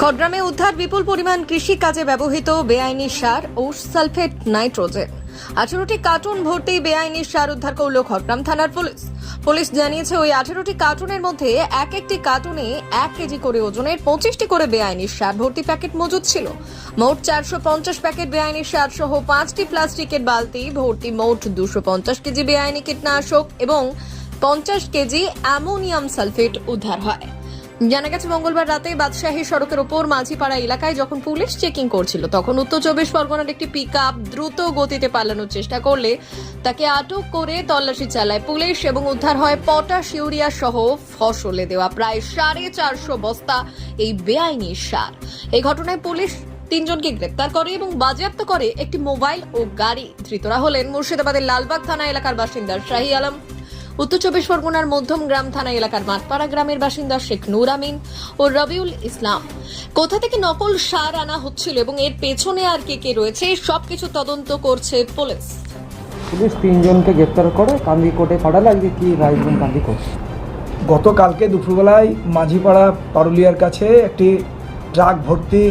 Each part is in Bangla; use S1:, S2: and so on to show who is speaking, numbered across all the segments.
S1: খড়গ্রামে উদ্ধার বিপুল পরিমাণ কৃষি কাজে ব্যবহৃত বেআইনি সার ও সালফেট নাইট্রোজেন। আঠেরোটি কার্টুন ভর্তি বেআইনি সার উদ্ধার করল খড়গ্রাম থানার পুলিশ। পুলিশ জানিয়েছে ওই আঠেরোটি কার্টুনের মধ্যে এক একটি কার্টুনে এক কেজি করে ওজনের পঁচিশটি করে বেআইনি সার ভর্তি প্যাকেট মজুদ ছিল। মোট চারশো পঞ্চাশ প্যাকেট বেআইনি সার সহ পাঁচটি প্লাস্টিকের বালতি ভর্তি মোট দুশো পঞ্চাশ কেজি বেআইনি কীটনাশক এবং পঞ্চাশ কেজি অ্যামোনিয়াম সালফেট উদ্ধার হয়। জানা গেছে, মঙ্গলবার রাতে বাদশাহী সড়কের ওপর মাঝিপাড়া এলাকায় যখন পুলিশ চেকিং করছিল, তখন উত্তর চব্বিশ পরগনার একটি পিক দ্রুত গতিতে পালানোর চেষ্টা করলে তাকে আটক করে তল্লাশি চালায় পুলিশ এবং উদ্ধার হয় পটাশ ইউরিয়া সহ ফসলে দেওয়া প্রায় সাড়ে চারশো বস্তা এই বেআইনি সার। এই ঘটনায় পুলিশ তিনজনকে গ্রেপ্তার করে এবং বাজেয়াপ্ত করে একটি মোবাইল ও গাড়ি। ধৃতরা হলেন মুর্শিদাবাদের লালবাগ থানা এলাকার বাসিন্দা শাহী আলম। উত্তর চব্বিশ পরগনার মধ্যম গ্রাম থানা এলাকার মাঠপাড়া গ্রামের বাসিন্দা শেখ নূর আমিন ও রবিউল ইসলাম। কোথা থেকে নকল সার আনা হচ্ছিল এবং এর পেছনে আর কে কে রয়েছে সবকিছু তদন্ত করছে পুলিশ।
S2: পুলিশ তিনজনকে গ্রেপ্তার করে কান্দি কোর্টে পাঠালে আজকে কি রায় দিলেন কান্দি কোর্ট
S3: গতকালকে দুপুরবেলায় মাঝিপাড়া পারুলিয়ার কাছে একটি ট্রাক ভর্তি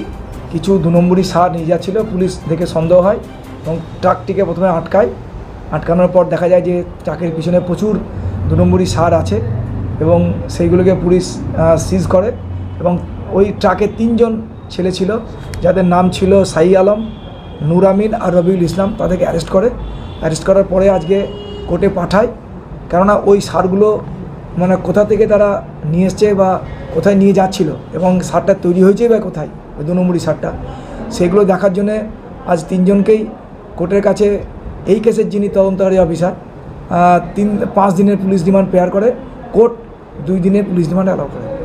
S3: কিছু দু নম্বরই সার নিয়ে যাচ্ছিল। পুলিশ দেখে সন্দেহ হয় এবং ট্রাকটিকে প্রথমে আটকায়। আটকানোর পর দেখা যায় যে ট্রাকের পিছনে প্রচুর দু নম্বরই সার আছে এবং সেইগুলোকে পুলিশ সিজ করে এবং ওই ট্রাকে তিনজন ছেলে ছিল যাদের নাম ছিল সাই আলম, নূর আমিন আর রবিউল ইসলাম তাদেরকে অ্যারেস্ট করে। অ্যারেস্ট করার পরে আজকে কোর্টে পাঠায়। কেননা ওই সারগুলো মানে কোথা থেকে তারা নিয়ে এসছে বা কোথায় নিয়ে যাচ্ছিল এবং সারটা তৈরি হয়েছে বা কোথায়, ওই দু নম্বরই সারটা, সেগুলো দেখার জন্যে আজ তিনজনকেই কোর্টের কাছে এই কেসের যিনি তদন্তকারী অফিসার তিন, পাঁচ দিনের পুলিশ রিমান্ড পেয়ার করে, কোর্ট দুই দিনের পুলিশ রিমান্ড অ্যালাউ করে।